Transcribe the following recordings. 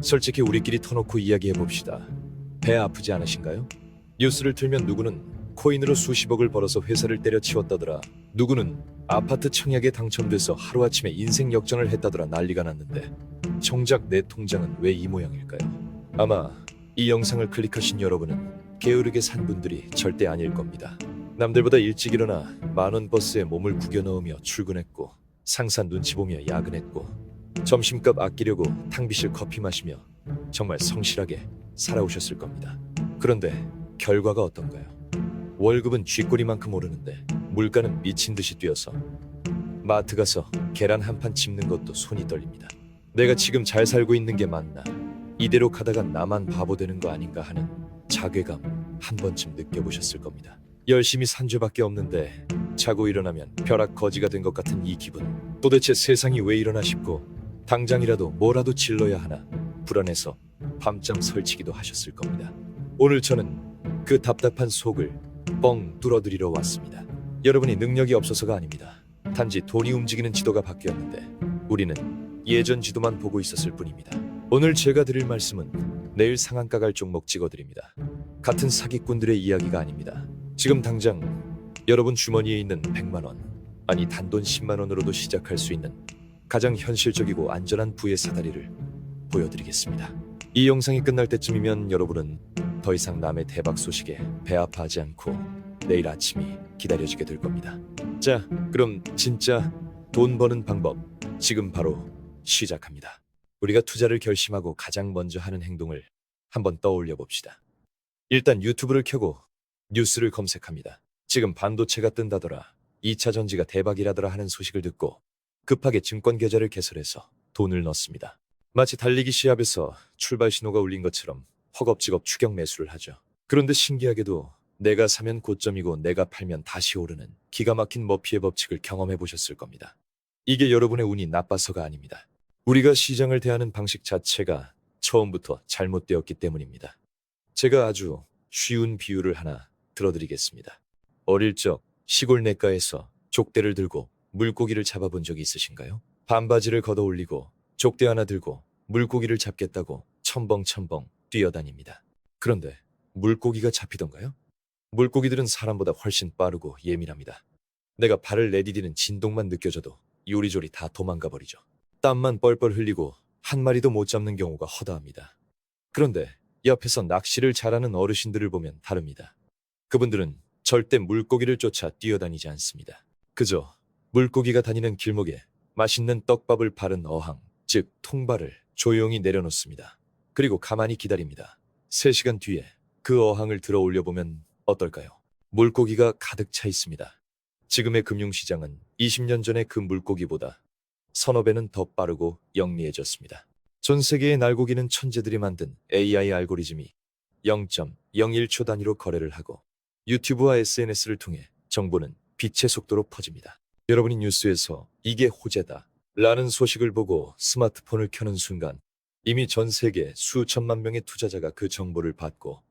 솔직히 우리끼리 터놓고 이야기해 봅시다. 배 아프지 않으신가요? 뉴스를 틀면 누구는 코인으로 수십억을 벌어서 회사를 때려치웠다더라. 누구는 아파트 청약에 당첨돼서 하루아침에 인생 역전을 했다더라 난리가 났는데 정작 내 통장은 왜 이 모양일까요? 아마 이 영상을 클릭하신 여러분은 게으르게 산 분들이 절대 아닐 겁니다. 남들보다 일찍 일어나 만원 버스에 몸을 구겨 넣으며 출근했고 상사 눈치 보며 야근했고 점심값 아끼려고 탕비실 커피 마시며 정말 성실하게 살아오셨을 겁니다. 그런데 결과가 어떤가요? 월급은 쥐꼬리만큼 오르는데 물가는 미친 듯이 뛰어서 마트 가서 계란 한 판 집는 것도 손이 떨립니다. 내가 지금 잘 살고 있는 게 맞나? 이대로 가다가 나만 바보 되는 거 아닌가 하는 자괴감 한 번쯤 느껴보셨을 겁니다. 열심히 산 죄밖에 없는데 자고 일어나면 벼락 거지가 된 것 같은 이 기분. 도대체 세상이 왜 이러나 싶고 당장이라도 뭐라도 질러야 하나 불안해서 밤잠 설치기도 하셨을 겁니다. 오늘 저는 그 답답한 속을 뻥 뚫어드리러 왔습니다. 여러분이 능력이 없어서가 아닙니다. 단지 돈이 움직이는 지도가 바뀌었는데 우리는 예전 지도만 보고 있었을 뿐입니다. 오늘 제가 드릴 말씀은 내일 상한가 갈 종목 찍어드립니다. 같은 사기꾼들의 이야기가 아닙니다. 지금 당장 여러분 주머니에 있는 100만 원, 아니 단돈 10만 원으로도 시작할 수 있는 가장 현실적이고 안전한 부의 사다리를 보여드리겠습니다. 이 영상이 끝날 때쯤이면 여러분은 더 이상 남의 대박 소식에 배 아파하지 않고 내일 아침이 기다려지게 될 겁니다. 자, 그럼 진짜 돈 버는 방법 지금 바로 시작합니다. 우리가 투자를 결심하고 가장 먼저 하는 행동을 한번 떠올려 봅시다. 일단 유튜브를 켜고 뉴스를 검색합니다. 지금 반도체가 뜬다더라. 2차 전지가 대박이라더라 하는 소식을 듣고 급하게 증권 계좌를 개설해서 돈을 넣습니다. 마치 달리기 시합에서 출발 신호가 울린 것처럼 허겁지겁 추격 매수를 하죠. 그런데 신기하게도 내가 사면 고점이고 내가 팔면 다시 오르는 기가 막힌 머피의 법칙을 경험해 보셨을 겁니다. 이게 여러분의 운이 나빠서가 아닙니다. 우리가 시장을 대하는 방식 자체가 처음부터 잘못되었기 때문입니다. 제가 아주 쉬운 비유를 하나 들어드리겠습니다. 어릴 적 시골 냇가에서 족대를 들고 물고기를 잡아본 적이 있으신가요? 반바지를 걷어 올리고 족대 하나 들고 물고기를 잡겠다고 첨벙첨벙 뛰어다닙니다. 그런데 물고기가 잡히던가요? 물고기들은 사람보다 훨씬 빠르고 예민합니다. 내가 발을 내디디는 진동만 느껴져도 요리조리 다 도망가 버리죠. 땀만 뻘뻘 흘리고 한 마리도 못 잡는 경우가 허다합니다. 그런데 옆에서 낚시를 잘하는 어르신들을 보면 다릅니다. 그분들은 절대 물고기를 쫓아 뛰어다니지 않습니다. 그저 물고기가 다니는 길목에 맛있는 떡밥을 바른 어항, 즉 통발을 조용히 내려놓습니다. 그리고 가만히 기다립니다. 3시간 뒤에 그 어항을 들어 올려보면 어떨까요? 물고기가 가득 차 있습니다. 지금의 금융시장은 20년 전의 그 물고기보다 서너 배는 더 빠르고 영리해졌습니다. 전 세계의 날고기는 천재들이 만든 AI 알고리즘이 0.01초 단위로 거래를 하고 유튜브와 SNS를 통해 정보는 빛의 속도로 퍼집니다. 여러분이 뉴스에서 이게 호재다 라는 소식을 보고 스마트폰을 켜는 순간 이미 전 세계 수천만 명의 투자자가 그 정보를 받고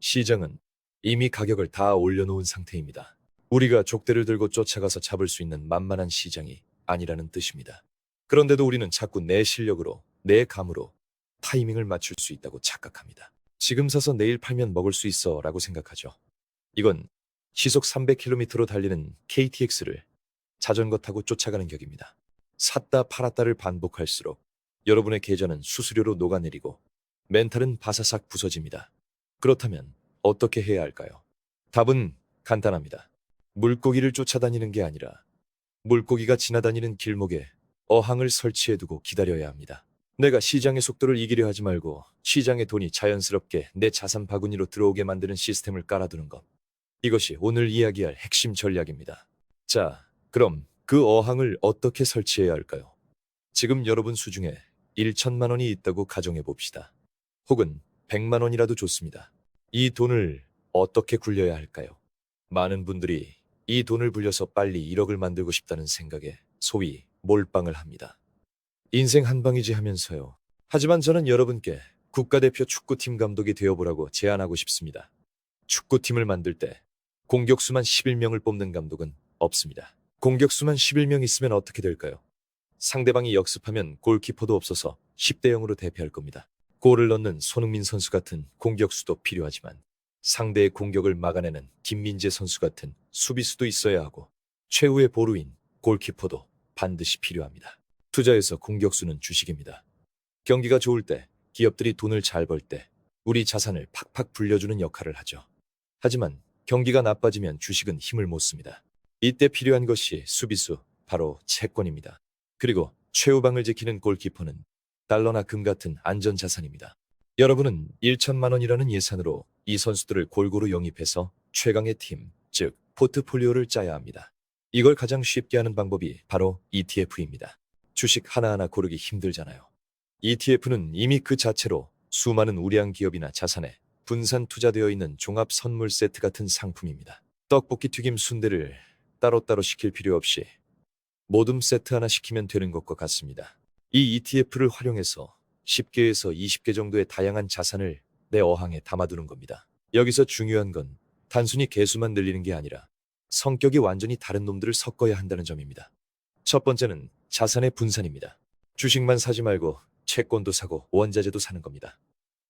시장은 이미 가격을 다 올려놓은 상태입니다. 우리가 족대를 들고 쫓아가서 잡을 수 있는 만만한 시장이 아니라는 뜻입니다. 그런데도 우리는 자꾸 내 실력으로, 내 감으로 타이밍을 맞출 수 있다고 착각합니다. 지금 사서 내일 팔면 먹을 수 있어 라고 생각하죠. 이건 시속 300km로 달리는 KTX를 자전거 타고 쫓아가는 격입니다. 샀다 팔았다를 반복할수록 여러분의 계좌는 수수료로 녹아내리고 멘탈은 바사삭 부서집니다. 그렇다면 어떻게 해야 할까요? 답은 간단합니다. 물고기를 쫓아다니는 게 아니라 물고기가 지나다니는 길목에 어항을 설치해두고 기다려야 합니다. 내가 시장의 속도를 이기려 하지 말고 시장의 돈이 자연스럽게 내 자산 바구니로 들어오게 만드는 시스템을 깔아두는 것. 이것이 오늘 이야기할 핵심 전략입니다. 자, 그럼 그 어항을 어떻게 설치해야 할까요? 지금 여러분 수중에 1천만 원이 있다고 가정해 봅시다. 혹은 100만 원이라도 좋습니다. 이 돈을 어떻게 굴려야 할까요? 많은 분들이 이 돈을 불려서 빨리 1억을 만들고 싶다는 생각에 소위 몰빵을 합니다. 인생 한 방이지 하면서요. 하지만 저는 여러분께 국가대표 축구팀 감독이 되어보라고 제안하고 싶습니다. 축구팀을 만들 때 공격수만 11명을 뽑는 감독은 없습니다. 공격수만 11명 있으면 어떻게 될까요? 상대방이 역습하면 골키퍼도 없어서 10대 0으로 대패할 겁니다. 골을 넣는 손흥민 선수 같은 공격수도 필요하지만 상대의 공격을 막아내는 김민재 선수 같은 수비수도 있어야 하고 최후의 보루인 골키퍼도 반드시 필요합니다. 투자에서 공격수는 주식입니다. 경기가 좋을 때 기업들이 돈을 잘 벌 때 우리 자산을 팍팍 불려주는 역할을 하죠. 하지만 경기가 나빠지면 주식은 힘을 못 씁니다. 이때 필요한 것이 수비수, 바로 채권입니다. 그리고 최후방을 지키는 골키퍼는 달러나 금 같은 안전 자산입니다. 여러분은 1천만 원이라는 예산으로 이 선수들을 골고루 영입해서 최강의 팀, 즉 포트폴리오를 짜야 합니다. 이걸 가장 쉽게 하는 방법이 바로 ETF입니다. 주식 하나하나 고르기 힘들잖아요. ETF는 이미 그 자체로 수많은 우량 기업이나 자산에 분산 투자되어 있는 종합 선물 세트 같은 상품입니다. 떡볶이 튀김 순대를 따로따로 시킬 필요 없이 모둠 세트 하나 시키면 되는 것과 같습니다. 이 ETF를 활용해서 10개에서 20개 정도의 다양한 자산을 내 어항에 담아두는 겁니다. 여기서 중요한 건 단순히 개수만 늘리는 게 아니라 성격이 완전히 다른 놈들을 섞어야 한다는 점입니다. 첫 번째는 자산의 분산입니다. 주식만 사지 말고 채권도 사고 원자재도 사는 겁니다.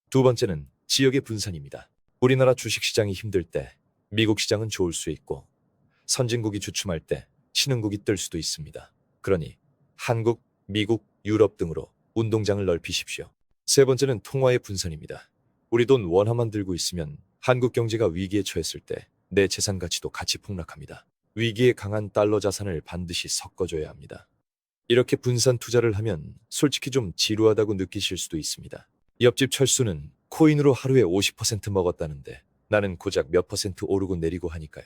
두 번째는 지역의 분산입니다. 우리나라 주식시장이 힘들 때 미국 시장은 좋을 수 있고 선진국이 주춤할 때 신흥국이 뜰 수도 있습니다. 그러니 한국, 미국, 유럽 등으로 운동장을 넓히십시오. 세 번째는 통화의 분산입니다. 우리 돈 원화만 들고 있으면 한국 경제가 위기에 처했을 때 내 재산 가치도 같이 폭락합니다. 위기에 강한 달러 자산을 반드시 섞어줘야 합니다. 이렇게 분산 투자를 하면 솔직히 좀 지루하다고 느끼실 수도 있습니다. 옆집 철수는 코인으로 하루에 50% 먹었다는데 나는 고작 몇 퍼센트 오르고 내리고 하니까요.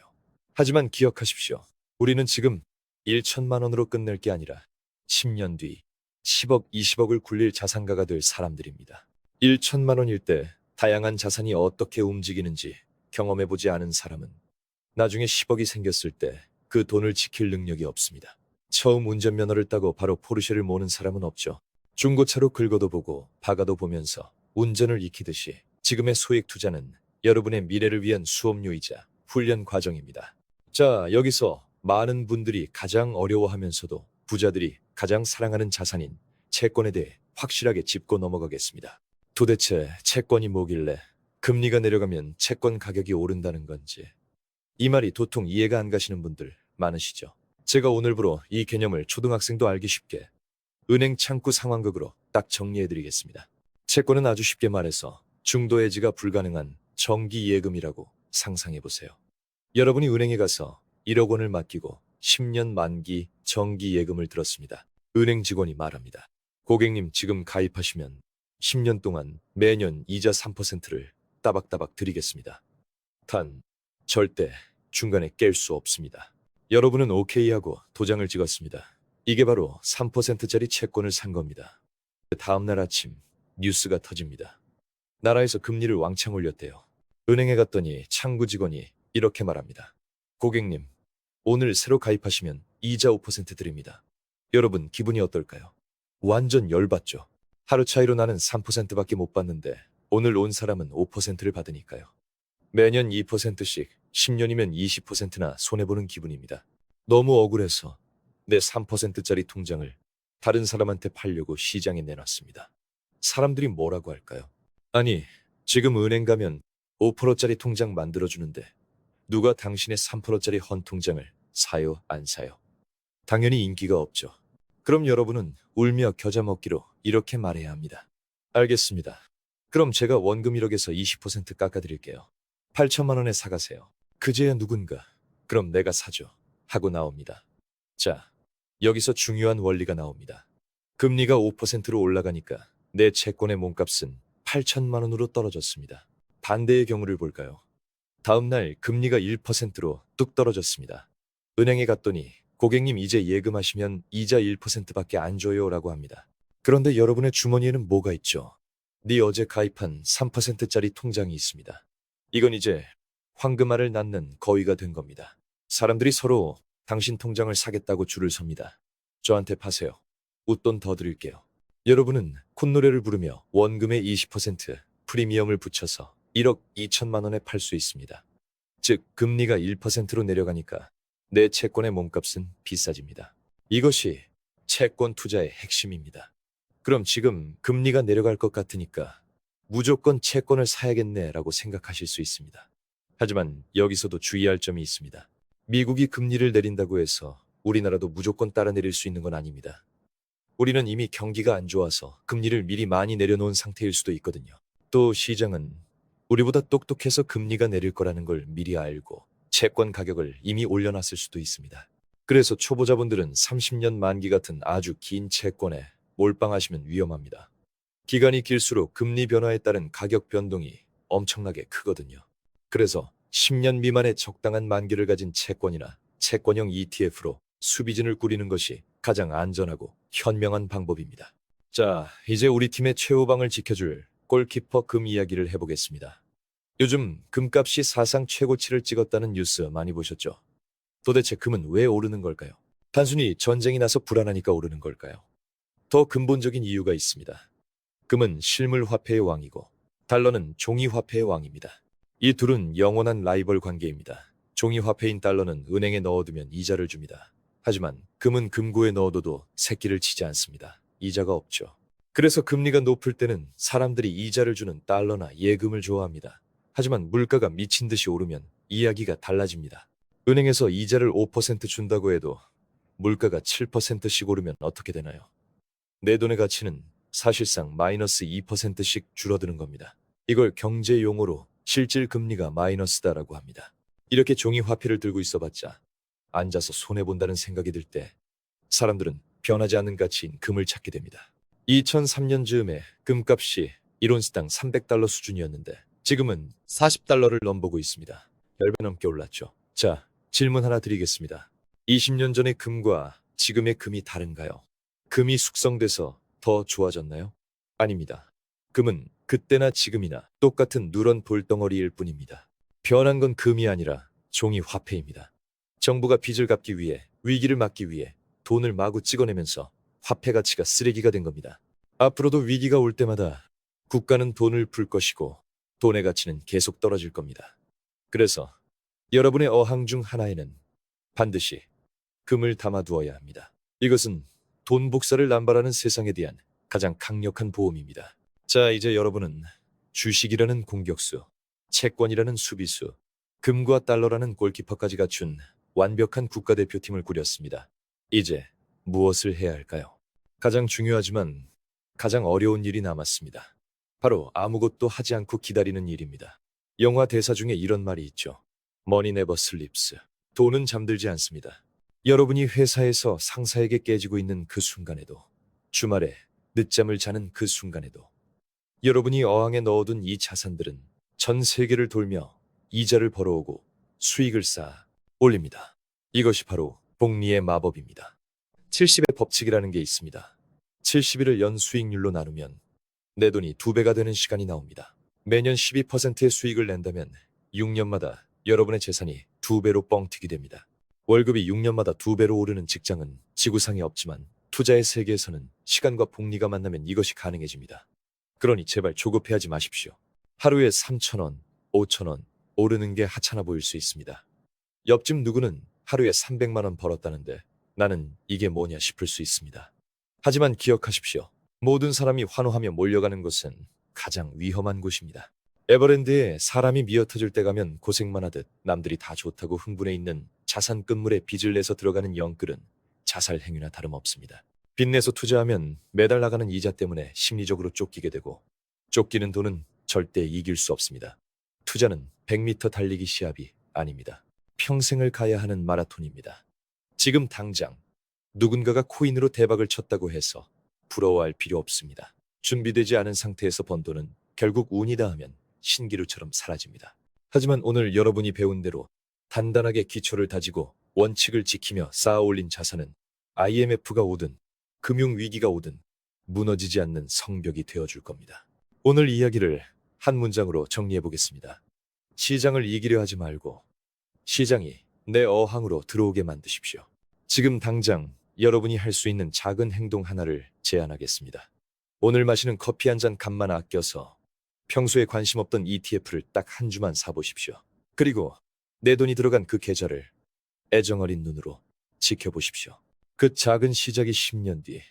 하지만 기억하십시오. 우리는 지금 1천만 원으로 끝낼 게 아니라 10년 뒤 10억, 20억을 굴릴 자산가가 될 사람들입니다. 1천만 원일 때 다양한 자산이 어떻게 움직이는지 경험해보지 않은 사람은 나중에 10억이 생겼을 때 그 돈을 지킬 능력이 없습니다. 처음 운전면허를 따고 바로 포르쉐를 모는 사람은 없죠. 중고차로 긁어도 보고 박아도 보면서 운전을 익히듯이 지금의 소액 투자는 여러분의 미래를 위한 수업료이자 훈련 과정입니다. 자, 여기서 많은 분들이 가장 어려워하면서도 부자들이 가장 사랑하는 자산인 채권에 대해 확실하게 짚고 넘어가겠습니다. 도대체 채권이 뭐길래 금리가 내려가면 채권 가격이 오른다는 건지 이 말이 도통 이해가 안 가시는 분들 많으시죠. 제가 오늘부로 이 개념을 초등학생도 알기 쉽게 은행 창구 상황극으로 딱 정리해드리겠습니다. 채권은 아주 쉽게 말해서 중도 해지가 불가능한 정기 예금이라고 상상해보세요. 여러분이 은행에 가서 1억 원을 맡기고 10년 만기 정기 예금을 들었습니다. 은행 직원이 말합니다. 고객님 지금 가입하시면 10년 동안 매년 이자 3%를 따박따박 드리겠습니다. 단, 절대 중간에 깰 수 없습니다. 여러분은 오케이 하고 도장을 찍었습니다. 이게 바로 3%짜리 채권을 산 겁니다. 다음날 아침 뉴스가 터집니다. 나라에서 금리를 왕창 올렸대요. 은행에 갔더니 창구 직원이 이렇게 말합니다. 고객님, 오늘 새로 가입하시면 이자 5% 드립니다. 여러분 기분이 어떨까요? 완전 열받죠. 하루 차이로 나는 3%밖에 못 받는데 오늘 온 사람은 5%를 받으니까요. 매년 2%씩 10년이면 20%나 손해보는 기분입니다. 너무 억울해서 내 3%짜리 통장을 다른 사람한테 팔려고 시장에 내놨습니다. 사람들이 뭐라고 할까요? 아니, 지금 은행 가면 5%짜리 통장 만들어주는데 누가 당신의 3%짜리 헌 통장을 사요, 안 사요? 당연히 인기가 없죠. 그럼 여러분은 울며 겨자 먹기로 이렇게 말해야 합니다. 알겠습니다. 그럼 제가 원금 1억에서 20% 깎아드릴게요. 8천만 원에 사가세요. 그제야 누군가, 그럼 내가 사죠. 하고 나옵니다. 자, 여기서 중요한 원리가 나옵니다. 금리가 5%로 올라가니까 내 채권의 몸값은 8천만 원으로 떨어졌습니다. 반대의 경우를 볼까요? 다음날 금리가 1%로 뚝 떨어졌습니다. 은행에 갔더니 고객님 이제 예금하시면 이자 1%밖에 안 줘요 라고 합니다. 그런데 여러분의 주머니에는 뭐가 있죠? 네 어제 가입한 3%짜리 통장이 있습니다. 이건 이제 황금알을 낳는 거위가 된 겁니다. 사람들이 서로 당신 통장을 사겠다고 줄을 섭니다. 저한테 파세요. 웃돈 더 드릴게요. 여러분은 콧노래를 부르며 원금의 20% 프리미엄을 붙여서 1억 2천만 원에 팔 수 있습니다. 즉 금리가 1%로 내려가니까 내 채권의 몸값은 비싸집니다. 이것이 채권 투자의 핵심입니다. 그럼 지금 금리가 내려갈 것 같으니까 무조건 채권을 사야겠네라고 생각하실 수 있습니다. 하지만 여기서도 주의할 점이 있습니다. 미국이 금리를 내린다고 해서 우리나라도 무조건 따라 내릴 수 있는 건 아닙니다. 우리는 이미 경기가 안 좋아서 금리를 미리 많이 내려놓은 상태일 수도 있거든요. 또 시장은 우리보다 똑똑해서 금리가 내릴 거라는 걸 미리 알고 채권 가격을 이미 올려놨을 수도 있습니다. 그래서 초보자분들은 30년 만기 같은 아주 긴 채권에 몰빵하시면 위험합니다. 기간이 길수록 금리 변화에 따른 가격 변동이 엄청나게 크거든요. 그래서 10년 미만의 적당한 만기를 가진 채권이나 채권형 ETF로 수비진을 꾸리는 것이 가장 안전하고 현명한 방법입니다. 자, 이제 우리 팀의 최후방을 지켜줄 골키퍼 금 이야기를 해보겠습니다. 요즘 금값이 사상 최고치를 찍었다는 뉴스 많이 보셨죠? 도대체 금은 왜 오르는 걸까요? 단순히 전쟁이 나서 불안하니까 오르는 걸까요? 더 근본적인 이유가 있습니다. 금은 실물 화폐의 왕이고 달러는 종이 화폐의 왕입니다. 이 둘은 영원한 라이벌 관계입니다. 종이 화폐인 달러는 은행에 넣어두면 이자를 줍니다. 하지만 금은 금고에 넣어둬도 새끼를 치지 않습니다. 이자가 없죠. 그래서 금리가 높을 때는 사람들이 이자를 주는 달러나 예금을 좋아합니다. 하지만 물가가 미친 듯이 오르면 이야기가 달라집니다. 은행에서 이자를 5% 준다고 해도 물가가 7%씩 오르면 어떻게 되나요? 내 돈의 가치는 사실상 마이너스 2%씩 줄어드는 겁니다. 이걸 경제 용어로 실질 금리가 마이너스다라고 합니다. 이렇게 종이 화폐를 들고 있어봤자 앉아서 손해본다는 생각이 들 때 사람들은 변하지 않는 가치인 금을 찾게 됩니다. 2003년 즈음에 금값이 1온스당 300달러 수준이었는데 지금은 40달러를 넘보고 있습니다. 10배 넘게 올랐죠. 자, 질문 하나 드리겠습니다. 20년 전의 금과 지금의 금이 다른가요? 금이 숙성돼서 더 좋아졌나요? 아닙니다. 금은 그때나 지금이나 똑같은 누런 돌덩어리일 뿐입니다. 변한 건 금이 아니라 종이 화폐입니다. 정부가 빚을 갚기 위해 위기를 막기 위해 돈을 마구 찍어내면서 화폐 가치가 쓰레기가 된 겁니다. 앞으로도 위기가 올 때마다 국가는 돈을 풀 것이고 돈의 가치는 계속 떨어질 겁니다. 그래서 여러분의 어항 중 하나에는 반드시 금을 담아두어야 합니다. 이것은 돈 복사를 남발하는 세상에 대한 가장 강력한 보험입니다. 자, 이제 여러분은 주식이라는 공격수, 채권이라는 수비수, 금과 달러라는 골키퍼까지 갖춘 완벽한 국가대표팀을 꾸렸습니다. 이제 무엇을 해야 할까요? 가장 중요하지만 가장 어려운 일이 남았습니다. 바로 아무것도 하지 않고 기다리는 일입니다. 영화 대사 중에 이런 말이 있죠. Money never sleeps. 돈은 잠들지 않습니다. 여러분이 회사에서 상사에게 깨지고 있는 그 순간에도, 주말에 늦잠을 자는 그 순간에도, 여러분이 어항에 넣어둔 이 자산들은 전 세계를 돌며 이자를 벌어오고 수익을 쌓아 올립니다. 이것이 바로 복리의 마법입니다. 70의 법칙이라는 게 있습니다. 70일을 연 수익률로 나누면 내 돈이 두 배가 되는 시간이 나옵니다. 매년 12%의 수익을 낸다면 6년마다 여러분의 재산이 두 배로 뻥튀기 됩니다. 월급이 6년마다 두 배로 오르는 직장은 지구상에 없지만 투자의 세계에서는 시간과 복리가 만나면 이것이 가능해집니다. 그러니 제발 조급해하지 마십시오. 하루에 3천원, 5천원 오르는 게 하찮아 보일 수 있습니다. 옆집 누구는 하루에 300만 원 벌었다는데 나는 이게 뭐냐 싶을 수 있습니다. 하지만 기억하십시오. 모든 사람이 환호하며 몰려가는 곳은 가장 위험한 곳입니다. 에버랜드에 사람이 미어터질 때 가면 고생만 하듯 남들이 다 좋다고 흥분해 있는 자산 끝물에 빚을 내서 들어가는 영끌은 자살 행위나 다름없습니다. 빚내서 투자하면 매달 나가는 이자 때문에 심리적으로 쫓기게 되고 쫓기는 돈은 절대 이길 수 없습니다. 투자는 100m 달리기 시합이 아닙니다. 평생을 가야 하는 마라톤입니다. 지금 당장 누군가가 코인으로 대박을 쳤다고 해서 부러워할 필요 없습니다. 준비되지 않은 상태에서 번 돈은 결국 운이 닿으면 신기루처럼 사라집니다. 하지만 오늘 여러분이 배운 대로 단단하게 기초를 다지고 원칙을 지키며 쌓아 올린 자산은 IMF가 오든 금융위기가 오든 무너지지 않는 성벽이 되어줄 겁니다. 오늘 이야기를 한 문장으로 정리해 보겠습니다. 시장을 이기려 하지 말고 시장이 내 어항으로 들어오게 만드십시오. 지금 당장 여러분이 할 수 있는 작은 행동 하나를 제안하겠습니다. 오늘 마시는 커피 한 잔 값만 아껴서 평소에 관심 없던 ETF를 딱 한 주만 사보십시오. 그리고 내 돈이 들어간 그 계좌를 애정어린 눈으로 지켜보십시오. 그 작은 시작이 10년 뒤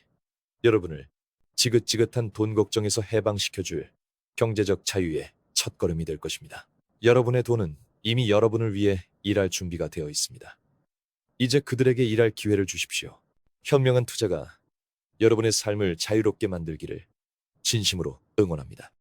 여러분을 지긋지긋한 돈 걱정에서 해방시켜줄 경제적 자유의 첫걸음이 될 것입니다. 여러분의 돈은 이미 여러분을 위해 일할 준비가 되어 있습니다. 이제 그들에게 일할 기회를 주십시오. 현명한 투자가 여러분의 삶을 자유롭게 만들기를 진심으로 응원합니다.